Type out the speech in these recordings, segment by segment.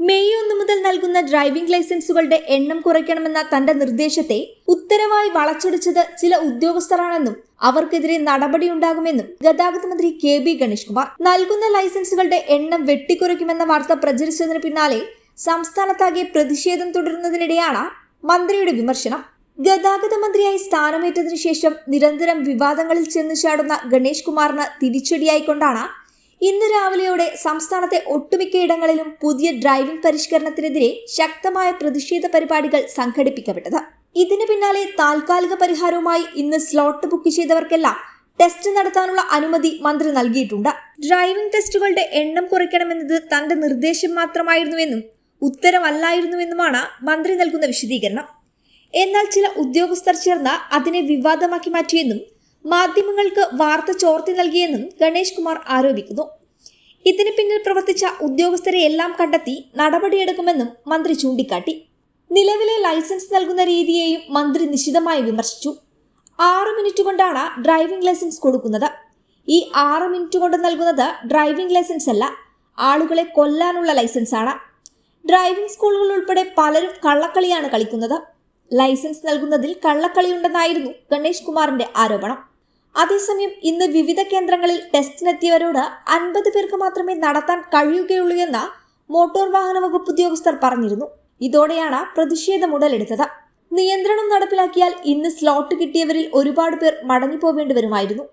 May ഒന്ന് മുതൽ നൽകുന്ന ഡ്രൈവിംഗ് ലൈസൻസുകളുടെ എണ്ണം കുറയ്ക്കണമെന്ന തന്റെ നിർദ്ദേശത്തെ ഉത്തരവായി വളച്ചൊടിച്ചത് ചില ഉദ്യോഗസ്ഥരാണെന്നും അവർക്കെതിരെ നടപടിയുണ്ടാകുമെന്നും ഗതാഗത മന്ത്രി കെ ബി ഗണേഷ് കുമാർ നൽകുന്ന ലൈസൻസുകളുടെ എണ്ണം വെട്ടിക്കുറയ്ക്കുമെന്ന വാർത്ത പ്രചരിച്ചതിന് പിന്നാലെ സംസ്ഥാനത്താകെ പ്രതിഷേധം തുടരുന്നതിനിടെയാണ് മന്ത്രിയുടെ വിമർശനം. ഗതാഗത മന്ത്രിയായി സ്ഥാനമേറ്റതിനു ശേഷം നിരന്തരം വിവാദങ്ങളിൽ ചെന്നു ചാടുന്ന ഗണേഷ് കുമാറിന് തിരിച്ചടിയായിക്കൊണ്ടാണ് ഇന്ന് രാവിലെയോടെ സംസ്ഥാനത്തെ ഒട്ടുമിക്ക ഇടങ്ങളിലും പുതിയ ഡ്രൈവിംഗ് പരിഷ്കരണത്തിനെതിരെ ശക്തമായ പ്രതിഷേധ പരിപാടികൾ സംഘടിപ്പിക്കപ്പെട്ടത്. ഇതിന് പിന്നാലെ താൽക്കാലിക പരിഹാരവുമായി ഇന്ന് സ്ലോട്ട് ബുക്ക് ചെയ്തവർക്കെല്ലാം ടെസ്റ്റ് നടത്താനുള്ള അനുമതി മന്ത്രി നൽകിയിട്ടുണ്ട്. ഡ്രൈവിംഗ് ടെസ്റ്റുകളുടെ എണ്ണം കുറയ്ക്കണമെന്നത് തന്റെ നിർദ്ദേശം മാത്രമായിരുന്നുവെന്നും ഉത്തരവല്ലായിരുന്നുവെന്നുമാണ് മന്ത്രി നൽകുന്ന വിശദീകരണം. എന്നാൽ ചില ഉദ്യോഗസ്ഥർ ചേർന്ന് അതിനെ വിവാദമാക്കി മാറ്റിയെന്നും മാധ്യമങ്ങൾക്ക് വാർത്ത ചോർത്തി നൽകിയെന്നും ഗണേഷ് കുമാർ ആരോപിക്കുന്നു. ഇതിന് പിന്നിൽ പ്രവർത്തിച്ച ഉദ്യോഗസ്ഥരെ എല്ലാം കണ്ടെത്തി നടപടിയെടുക്കുമെന്നും മന്ത്രി ചൂണ്ടിക്കാട്ടി. നിലവിലെ ലൈസൻസ് നൽകുന്ന രീതിയെയും മന്ത്രി നിശിതമായി വിമർശിച്ചു. ആറ് മിനിറ്റ് കൊണ്ടാണ് ഡ്രൈവിംഗ് ലൈസൻസ് കൊടുക്കുന്നത്. ഈ ആറ് മിനിറ്റ് കൊണ്ട് നൽകുന്നത് ഡ്രൈവിംഗ് ലൈസൻസ് അല്ല ആളുകളെ കൊല്ലാനുള്ള ആണ്. ഡ്രൈവിംഗ് സ്കൂളുകൾ ഉൾപ്പെടെ പലരും കള്ളക്കളിയാണ് കളിക്കുന്നത്. ലൈസൻസ് നൽകുന്നതിൽ കള്ളക്കളിയുണ്ടെന്നായിരുന്നു ഗണേഷ് കുമാറിന്റെ ആരോപണം. അതേസമയം ഇന്ന് വിവിധ കേന്ദ്രങ്ങളിൽ ടെസ്റ്റിനെത്തിയവരോട് അൻപത് പേർക്ക് മാത്രമേ നടത്താൻ കഴിയുകയുള്ളൂ എന്ന് മോട്ടോർ വാഹന വകുപ്പ് ഉദ്യോഗസ്ഥർ പറഞ്ഞിരുന്നു. ഇതോടെയാണ് പ്രതിഷേധം ഉടലെടുത്തത്. നിയന്ത്രണം നടപ്പിലാക്കിയാൽ ഇന്ന് സ്ലോട്ട് കിട്ടിയവരിൽ ഒരുപാട് പേർ മടങ്ങിപ്പോവേണ്ടി വരുമായിരുന്നു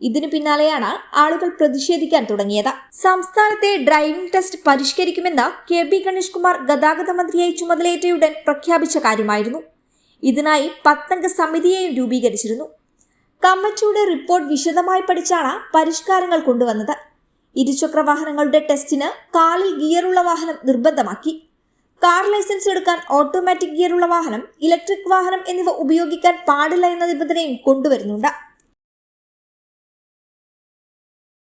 ഇതിനു പിന്നാലെയാണ് ആളുകൾ പ്രതിഷേധിക്കാൻ തുടങ്ങിയത്. സംസ്ഥാനത്തെ ഡ്രൈവിംഗ് ടെസ്റ്റ് പരിഷ്കരിക്കുമെന്ന് കെ ബി ഗണേഷ് കുമാർ ഗതാഗത മന്ത്രിയായി ചുമതലയേറ്റയുടൻ പ്രഖ്യാപിച്ച കാര്യമായിരുന്നു. ഇതിനായി പത്തംഗ സമിതിയെയും രൂപീകരിച്ചിരുന്നു. കമ്മിറ്റിയുടെ റിപ്പോർട്ട് വിശദമായി പഠിച്ചാണ് പരിഷ്കാരങ്ങൾ കൊണ്ടുവന്നത്. ഇരുചക്ര വാഹനങ്ങളുടെ ടെസ്റ്റിന് കാലിൽ ഗിയറുള്ള വാഹനം നിർബന്ധമാക്കി. കാർ ലൈസൻസ് എടുക്കാൻ ഓട്ടോമാറ്റിക് ഗിയറുള്ള വാഹനം ഇലക്ട്രിക് വാഹനം എന്നിവ ഉപയോഗിക്കാൻ പാടില്ല എന്ന നിബന്ധനയും കൊണ്ടുവരുന്നുണ്ട്.